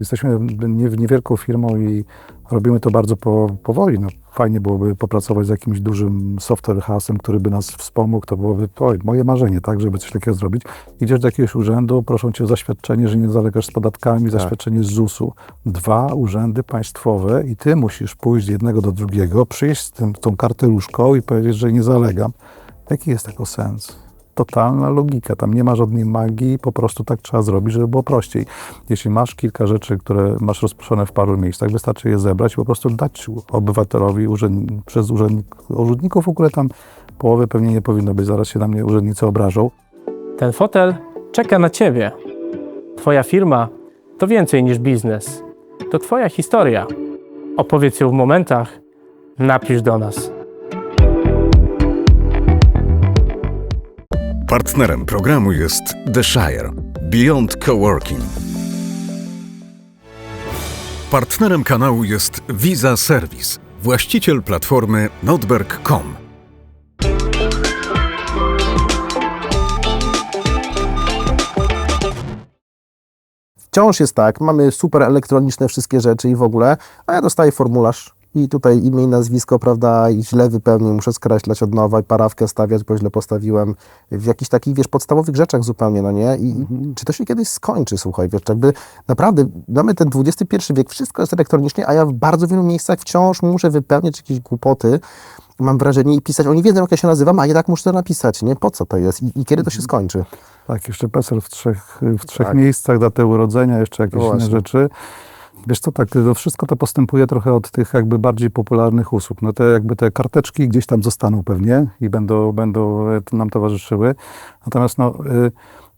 Jesteśmy nie- niewielką firmą i robimy to bardzo po, powoli. No, fajnie byłoby popracować z jakimś dużym software house'em, który by nas wspomógł. To byłoby oj, moje marzenie, tak, żeby coś takiego zrobić. Idziesz do jakiegoś urzędu, proszą cię o zaświadczenie, że nie zalegasz z podatkami, zaświadczenie z ZUS-u. Dwa urzędy państwowe i ty musisz pójść z jednego do drugiego, przyjść z tym, tą karteluszką i powiedzieć, że nie zalegam. Jaki jest tego sens? Totalna logika. Tam nie ma żadnej magii, po prostu tak trzeba zrobić, żeby było prościej. Jeśli masz kilka rzeczy, które masz rozproszone w paru miejscach, wystarczy je zebrać i po prostu dać obywatelowi urzęd, przez urzędnik, urzędników. W ogóle tam połowy pewnie nie powinno być, zaraz się na mnie urzędnicy obrażą. Ten fotel czeka na Ciebie. Twoja firma to więcej niż biznes. To Twoja historia. Opowiedz ją w momentach. Napisz do nas. Partnerem programu jest The Shire Beyond Coworking. Partnerem kanału jest Visa Service, właściciel platformy Notberg.com. Wciąż jest tak, mamy super elektroniczne wszystkie rzeczy i w ogóle, a ja dostaję formularz i tutaj imię i nazwisko, prawda, i źle wypełnił, muszę skreślać od nowa i parawkę stawiać, bo źle postawiłem w jakichś takich, wiesz, podstawowych rzeczach zupełnie, no nie? I czy to się kiedyś skończy, słuchaj, wiesz, jakby naprawdę mamy ten XXI wiek, wszystko jest elektronicznie, a ja w bardzo wielu miejscach wciąż muszę wypełniać jakieś głupoty, mam wrażenie i pisać, oni wiedzą jak ja się nazywam, a jednak muszę to napisać, nie? Po co to jest i, i kiedy to się skończy? Tak, jeszcze PESEL w trzech, w trzech Tak. miejscach, datę urodzenia, jeszcze jakieś No inne rzeczy. Wiesz co, tak, to wszystko to postępuje trochę od tych jakby bardziej popularnych usług. No te jakby te karteczki gdzieś tam zostaną pewnie i będą, będą e, nam towarzyszyły. Natomiast no, y,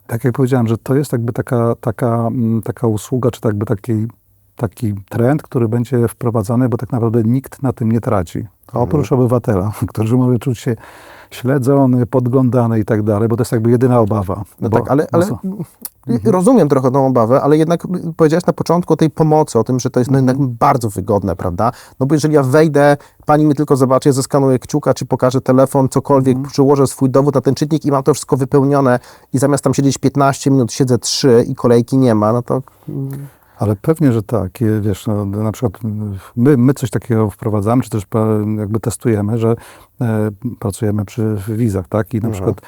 tak jak powiedziałem, że to jest jakby taka, taka, mm, taka usługa, czy tak jakby taki, taki trend, który będzie wprowadzany, bo tak naprawdę nikt na tym nie traci. A oprócz obywatela, który może czuć się śledzony, podglądany i tak dalej, bo to jest jakby jedyna obawa. No bo, tak, ale, bo ale są- rozumiem trochę tą obawę, ale jednak powiedziałeś na początku o tej pomocy, o tym, że to jest no jednak bardzo wygodne, prawda? No bo jeżeli ja wejdę, pani mi tylko zobaczy, ja zeskanuję kciuka, czy pokażę telefon, cokolwiek, przyłożę swój dowód na ten czytnik i mam to wszystko wypełnione i zamiast tam siedzieć 15 minut, siedzę 3 i kolejki nie ma, no to Ale pewnie, że tak. Wiesz, no, na przykład my, my coś takiego wprowadzamy, czy też jakby testujemy, że e, pracujemy przy wizach, tak? I na przykład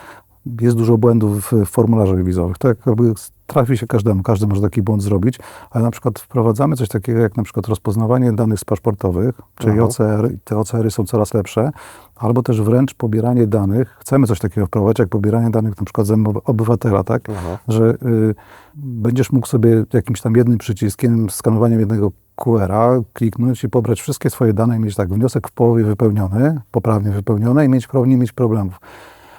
jest dużo błędów w formularzach wizowych. To jakby trafi się każdemu, każdy może taki błąd zrobić, ale na przykład wprowadzamy coś takiego jak na przykład rozpoznawanie danych z paszportowych, czyli Aha. OCR, i te OCR-y są coraz lepsze, albo też wręcz pobieranie danych, chcemy coś takiego wprowadzić, jak pobieranie danych na przykład z oby- obywatela, tak? Że y, będziesz mógł sobie jakimś tam jednym przyciskiem, skanowaniem jednego QR-a kliknąć i pobrać wszystkie swoje dane i mieć tak wniosek w połowie wypełniony, poprawnie wypełniony i mieć, nie mieć problemów.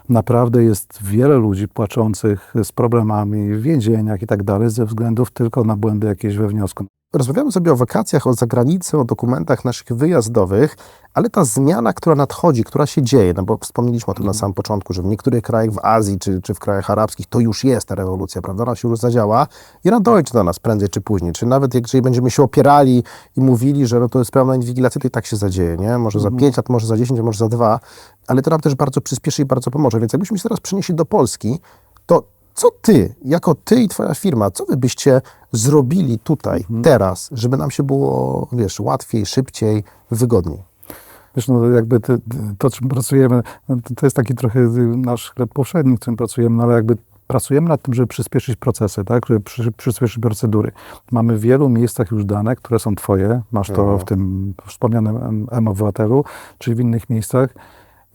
Naprawdę jest wiele ludzi płaczących z problemami w więzieniach i tak dalej ze względów tylko na błędy jakieś we wniosku. Rozmawiamy sobie o wakacjach, o zagranicy, o dokumentach naszych wyjazdowych, ale ta zmiana, która nadchodzi, która się dzieje, no bo wspomnieliśmy o tym na samym początku, że w niektórych krajach w Azji czy, czy w krajach arabskich to już jest ta rewolucja, prawda? Ona się już zadziała i ona dojdzie do nas prędzej czy później. Czy nawet jeżeli będziemy się opierali i mówili, że no to jest pełna inwigilacja, to i tak się zadzieje, nie? Może za 5 lat, może za 10, może za 2, ale to nam też bardzo przyspieszy i bardzo pomoże. Więc jakbyśmy się teraz przenieśli do Polski, to co ty, jako ty i twoja firma, co wy byście zrobili tutaj, teraz, żeby nam się było, wiesz, łatwiej, szybciej, wygodniej? Wiesz, no jakby te, to, czym pracujemy, no, to, to jest taki trochę nasz chleb powszedni, w którym pracujemy, no ale jakby pracujemy nad tym, żeby przyspieszyć procesy, tak, żeby przy, przyspieszyć procedury. Mamy w wielu miejscach już dane, które są twoje, masz to w tym wspomnianym M-Obywatelu, czy w innych miejscach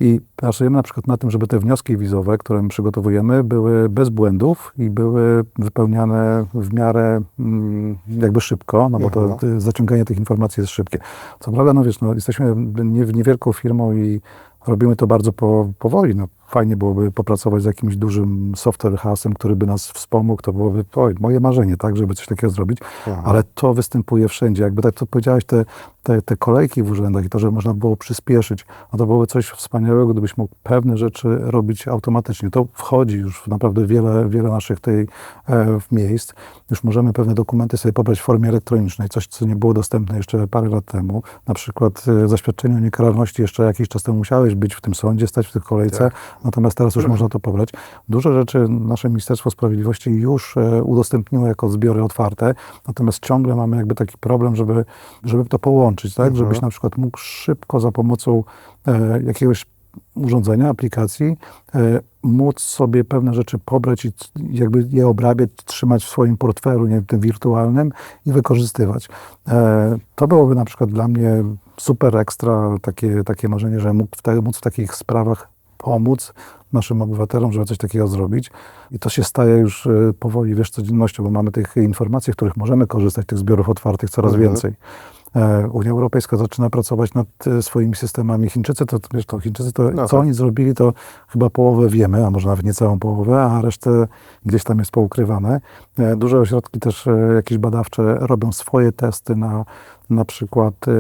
i pracujemy na przykład na tym, żeby te wnioski wizowe, które my przygotowujemy, były bez błędów i były wypełniane w miarę mm, jakby szybko, no bo to, Mhm. zaciąganie tych informacji jest szybkie. Co prawda, no wiesz, no, jesteśmy nie, niewielką firmą i robimy to bardzo po, powoli. No, fajnie byłoby popracować z jakimś dużym software house'em, który by nas wspomógł. To byłoby oj, moje marzenie, tak, żeby coś takiego zrobić. Ale to występuje wszędzie. Jakby tak to powiedziałeś, te, te, te kolejki w urzędach i to, że można było przyspieszyć, no to byłoby coś wspaniałego, gdybyś mógł pewne rzeczy robić automatycznie. To wchodzi już w naprawdę wiele, wiele naszych tej e, miejsc. Już możemy pewne dokumenty sobie pobrać w formie elektronicznej, coś, co nie było dostępne jeszcze parę lat temu. Na przykład e, zaświadczenie o niekaralności jeszcze jakiś czas temu musiałeś być w tym sądzie, stać w tej kolejce, natomiast teraz już można to pobrać. Dużo rzeczy nasze Ministerstwo Sprawiedliwości już e, udostępniło jako zbiory otwarte, natomiast ciągle mamy jakby taki problem, żeby, żeby to połączyć, tak? Żebyś na przykład mógł szybko za pomocą e, jakiegoś urządzenia, aplikacji, e, móc sobie pewne rzeczy pobrać i jakby je obrabiać, trzymać w swoim portfelu, nie tym wirtualnym i wykorzystywać. E, to byłoby na przykład dla mnie super ekstra takie, takie marzenie, że mógł w, te, móc w takich sprawach pomóc naszym obywatelom, żeby coś takiego zrobić. I to się staje już e, powoli, wiesz, codziennością, bo mamy tych informacji, w których możemy korzystać, tych zbiorów otwartych coraz Mhm. więcej. E, Unia Europejska zaczyna pracować nad e, swoimi systemami. Chińczycy to, wiesz, to Chińczycy to, No co tak. oni zrobili, to chyba połowę wiemy, a może nawet nie całą połowę, a resztę gdzieś tam jest poukrywane. E, Duże ośrodki też e, jakieś badawcze robią swoje testy na na przykład e,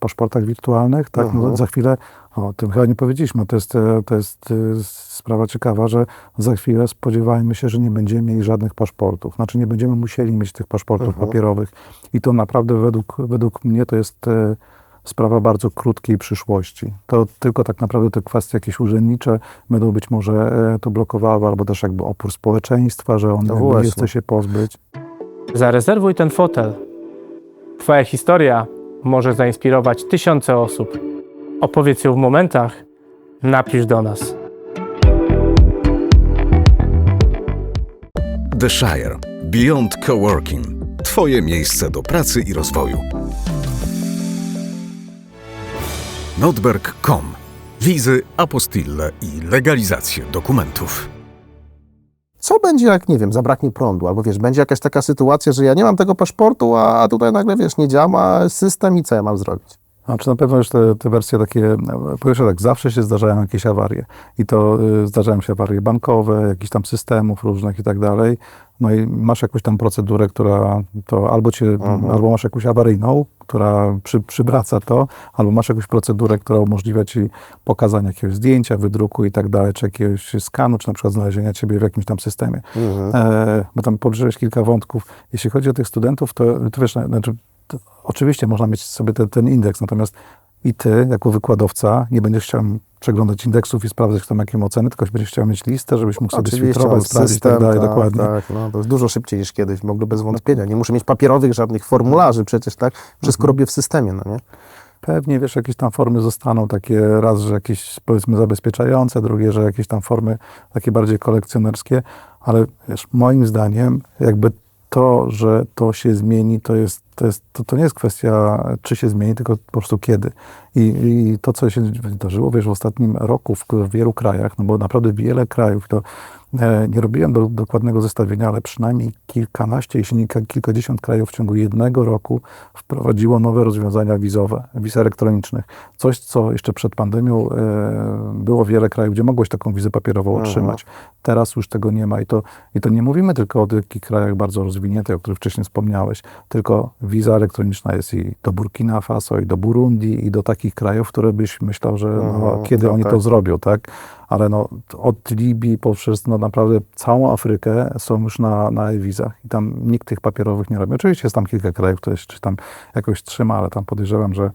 paszportach wirtualnych, tak? No, Mhm. za chwilę, o tym chyba nie powiedzieliśmy, to jest, to jest e, sprawa ciekawa, że za chwilę spodziewajmy się, że nie będziemy mieli żadnych paszportów. Znaczy nie będziemy musieli mieć tych paszportów Mhm. papierowych i to naprawdę według, według mnie to jest e, sprawa bardzo krótkiej przyszłości. To tylko tak naprawdę te kwestie jakieś urzędnicze będą być może e, to blokowały, albo też jakby opór społeczeństwa, że on No nie chce się pozbyć. Zarezerwuj ten fotel. Twoja historia może zainspirować tysiące osób. Opowiedz ją w momentach, napisz do nas. The Shire. Beyond Coworking. Twoje miejsce do pracy i rozwoju. Notberg.com. Wizy, apostille i legalizację dokumentów. Co będzie, jak nie wiem, zabraknie prądu, albo wiesz, będzie jakaś taka sytuacja, że ja nie mam tego paszportu, a tutaj nagle wiesz, nie działa system i co ja mam zrobić? A czy na pewno już te, te wersje takie, po pierwsze tak, zawsze się zdarzają jakieś awarie i to y, zdarzają się awarie bankowe, jakichś tam systemów różnych i tak dalej. No i masz jakąś tam procedurę, która to albo cię, albo masz jakąś awaryjną, która przy, przywraca to, albo masz jakąś procedurę, która umożliwia ci pokazanie jakiegoś zdjęcia, wydruku i tak dalej, czy jakiegoś skanu, czy na przykład znalezienia ciebie w jakimś tam systemie. E, bo tam poruszyłeś kilka wątków. Jeśli chodzi o tych studentów, to, to wiesz, na- znaczy, to oczywiście można mieć sobie te, ten indeks, natomiast i ty, jako wykładowca, nie będziesz chciał przeglądać indeksów i sprawdzać, kto ma jakie oceny, tylko będziesz chciał mieć listę, żebyś mógł sobie sfiltrować, sprawdzić i tak dalej, dokładnie. Tak, no, to jest dużo szybciej niż kiedyś, w ogóle bez wątpienia. Nie muszę mieć papierowych żadnych formularzy przecież, tak? Wszystko Mhm. robię w systemie, no nie? Pewnie, wiesz, jakieś tam formy zostaną takie, raz, że jakieś powiedzmy zabezpieczające, drugie, że jakieś tam formy takie bardziej kolekcjonerskie, ale wiesz, moim zdaniem jakby to, że to się zmieni, to jest, to jest, to, to nie jest kwestia, czy się zmieni, tylko po prostu kiedy. I, i to, co się wydarzyło, wiesz, w ostatnim roku w, w wielu krajach, no bo naprawdę wiele krajów, to e, nie robiłem do, dokładnego zestawienia, ale przynajmniej kilkanaście, jeśli nie kilka- kilkadziesiąt krajów w ciągu jednego roku wprowadziło nowe rozwiązania wizowe, wiz elektronicznych. Coś, co jeszcze przed pandemią e, było wiele krajów, gdzie mogłeś taką wizę papierową otrzymać. Teraz już tego nie ma i to, i to nie mówimy tylko o takich krajach bardzo rozwiniętych, o których wcześniej wspomniałeś, tylko wiza elektroniczna jest i do Burkina Faso, i do Burundi, i do takich krajów, które byś myślał, że no, Mhm, kiedy no oni tak. to zrobią, tak? Ale no, od Libii poprzez no, naprawdę całą Afrykę są już na, na e-wizach i tam nikt tych papierowych nie robi. Oczywiście jest tam kilka krajów, które się tam jakoś trzyma, ale tam podejrzewam, że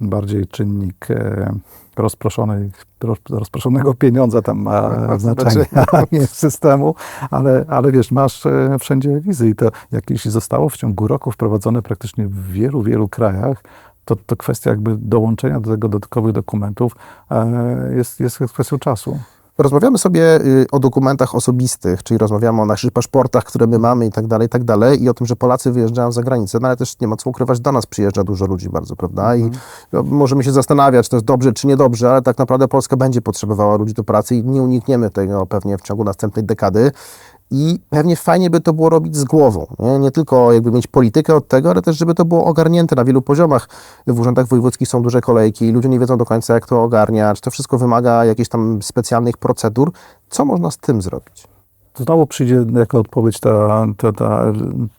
bardziej czynnik e, rozproszonej, roz, rozproszonego pieniądza tam ma Ma znaczenie, a nie systemu, ale, ale wiesz, masz e, wszędzie wizy i to jak jeśli zostało w ciągu roku wprowadzone praktycznie w wielu, wielu krajach, to, to kwestia jakby dołączenia do tego dodatkowych dokumentów e, jest, jest kwestią czasu. Rozmawiamy sobie y, o dokumentach osobistych, czyli rozmawiamy o naszych paszportach, które my mamy i tak dalej, i tak dalej, i o tym, że Polacy wyjeżdżają za granicę, no ale też nie ma co ukrywać, do nas przyjeżdża dużo ludzi bardzo, prawda? I no, możemy się zastanawiać, czy to jest dobrze, czy niedobrze, ale tak naprawdę Polska będzie potrzebowała ludzi do pracy i nie unikniemy tego pewnie w ciągu następnej dekady. I pewnie fajnie by to było robić z głową. Nie, nie tylko jakby mieć politykę od tego, ale też żeby to było ogarnięte na wielu poziomach. W urzędach wojewódzkich są duże kolejki, ludzie nie wiedzą do końca, jak to ogarniać. To wszystko wymaga jakichś tam specjalnych procedur. Co można z tym zrobić? znowu przyjdzie jako odpowiedź ta, ta, ta,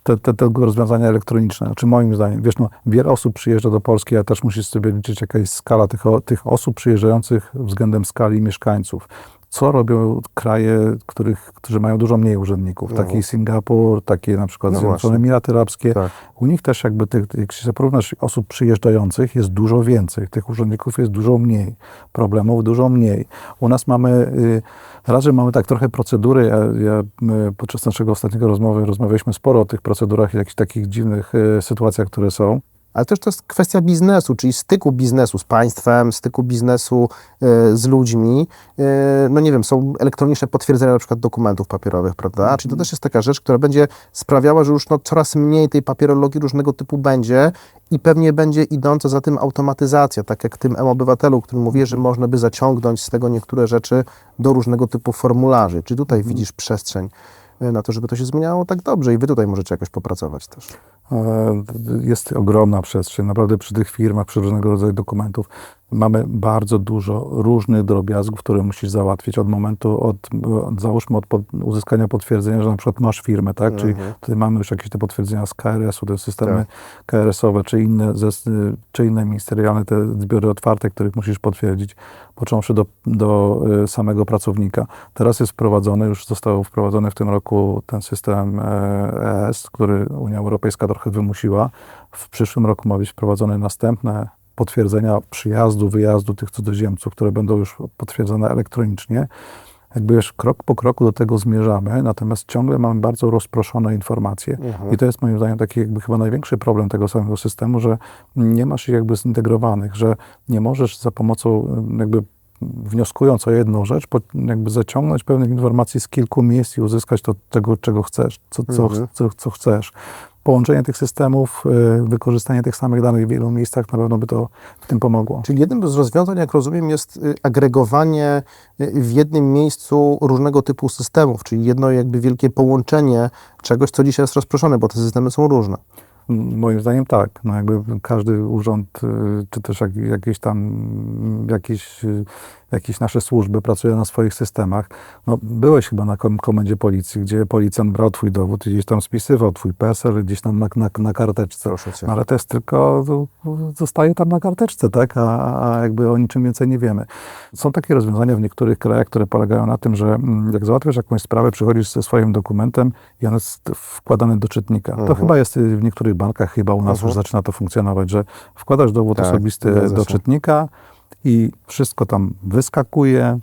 te, te, tego rozwiązania elektroniczne. Znaczy moim zdaniem, wiesz, no, wiele osób przyjeżdża do Polski, a też musisz sobie liczyć jaka jest skala tych, tych osób przyjeżdżających względem skali mieszkańców. Co robią kraje, których, którzy mają dużo mniej urzędników, No. taki Singapur, takie na przykład No Zjednoczone. Emiraty Arabskie. Tak. U nich też jakby, tych, jak się porównasz osób przyjeżdżających, jest dużo więcej. Tych urzędników jest dużo mniej. Problemów dużo mniej. U nas mamy, y, raz, że mamy tak trochę procedury. Ja, ja, my podczas naszego ostatniego rozmowy rozmawialiśmy sporo o tych procedurach i jakichś takich dziwnych y, sytuacjach, które są. Ale też to jest kwestia biznesu, czyli styku biznesu z państwem, styku biznesu e, z ludźmi. E, no nie wiem, są elektroniczne potwierdzenia na przykład dokumentów papierowych, prawda? Czyli to też jest taka rzecz, która będzie sprawiała, że już no, coraz mniej tej papierologii różnego typu będzie i pewnie będzie idąca za tym automatyzacja, tak jak tym e-obywatelu, o którym mówię, że można by zaciągnąć z tego niektóre rzeczy do różnego typu formularzy. Czy tutaj widzisz przestrzeń e, na to, żeby to się zmieniało tak dobrze i wy tutaj możecie jakoś popracować też. E, Jest ogromna przestrzeń. Naprawdę przy tych firmach, przy różnego rodzaju dokumentów mamy bardzo dużo różnych drobiazgów, które musisz załatwić od momentu, od, załóżmy od pod, uzyskania potwierdzenia, że na przykład masz firmę, tak? Czyli tutaj mamy już jakieś te potwierdzenia z KRS-u, te systemy KRS-owe, czy inne, ze, czy inne ministerialne, te zbiory otwarte, których musisz potwierdzić, począwszy do, do e, samego pracownika. Teraz jest wprowadzony, już został wprowadzony w tym roku ten system e, ES, który Unia Europejska trochę wymusiła. W przyszłym roku ma być wprowadzone następne potwierdzenia przyjazdu, wyjazdu tych cudzoziemców, które będą już potwierdzone elektronicznie. Jakby już krok po kroku do tego zmierzamy, natomiast ciągle mamy bardzo rozproszone informacje. I to jest moim zdaniem taki jakby chyba największy problem tego samego systemu, że nie masz ich jakby zintegrowanych, że nie możesz za pomocą jakby wnioskując o jedną rzecz, po- jakby zaciągnąć pewnych informacji z kilku miejsc i uzyskać to, tego, czego chcesz, co, co, Mhm. co, co chcesz. Połączenie tych systemów, y, wykorzystanie tych samych danych w wielu miejscach na pewno by to w tym pomogło. Czyli jednym z rozwiązań, jak rozumiem, jest y, agregowanie y, w jednym miejscu różnego typu systemów, czyli jedno jakby wielkie połączenie czegoś, co dzisiaj jest rozproszone, bo te systemy są różne. Moim zdaniem tak. No jakby każdy urząd, czy też jak, jakieś tam, jakieś, y, jakieś nasze służby pracują na swoich systemach. No, byłeś chyba na kom- komendzie policji, gdzie policjant brał twój dowód i gdzieś tam spisywał twój PESEL gdzieś tam na, na, na karteczce. Proszę cię. No, ale to jest tylko, to zostaje tam na karteczce, tak? A, a jakby o niczym więcej nie wiemy. Są takie rozwiązania w niektórych krajach, które polegają na tym, że mm, jak załatwiasz jakąś sprawę, przychodzisz ze swoim dokumentem i on jest wkładany do czytnika. To Mhm. chyba jest y, w niektórych bankach, chyba u nas Mhm. już zaczyna to funkcjonować, że wkładasz dowód Tak, osobisty do czytnika i wszystko tam wyskakuje,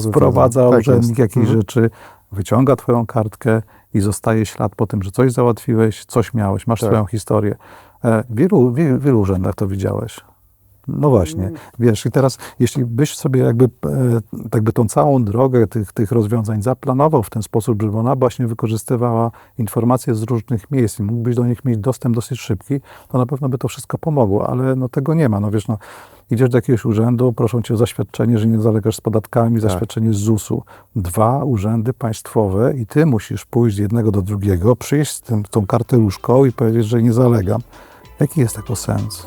wprowadza. Tak urzędnik jest. jakieś Mhm. rzeczy, wyciąga twoją kartkę i zostaje ślad po tym, że coś załatwiłeś, coś miałeś, masz Tak. swoją historię. E, W wielu, wie- wielu urzędach to widziałeś. No właśnie, wiesz, i teraz jeśli byś sobie jakby, e, jakby tą całą drogę tych, tych rozwiązań zaplanował w ten sposób, żeby ona właśnie wykorzystywała informacje z różnych miejsc i mógłbyś do nich mieć dostęp dosyć szybki, to na pewno by to wszystko pomogło, ale no tego nie ma. No wiesz, no, idziesz do jakiegoś urzędu, proszą cię o zaświadczenie, że nie zalegasz z podatkami, Tak. zaświadczenie z ZUS-u. Dwa urzędy państwowe i ty musisz pójść z jednego do drugiego, przyjść z tym, tą karteluszką i powiedzieć, że nie zalegam. Jaki jest tego sens?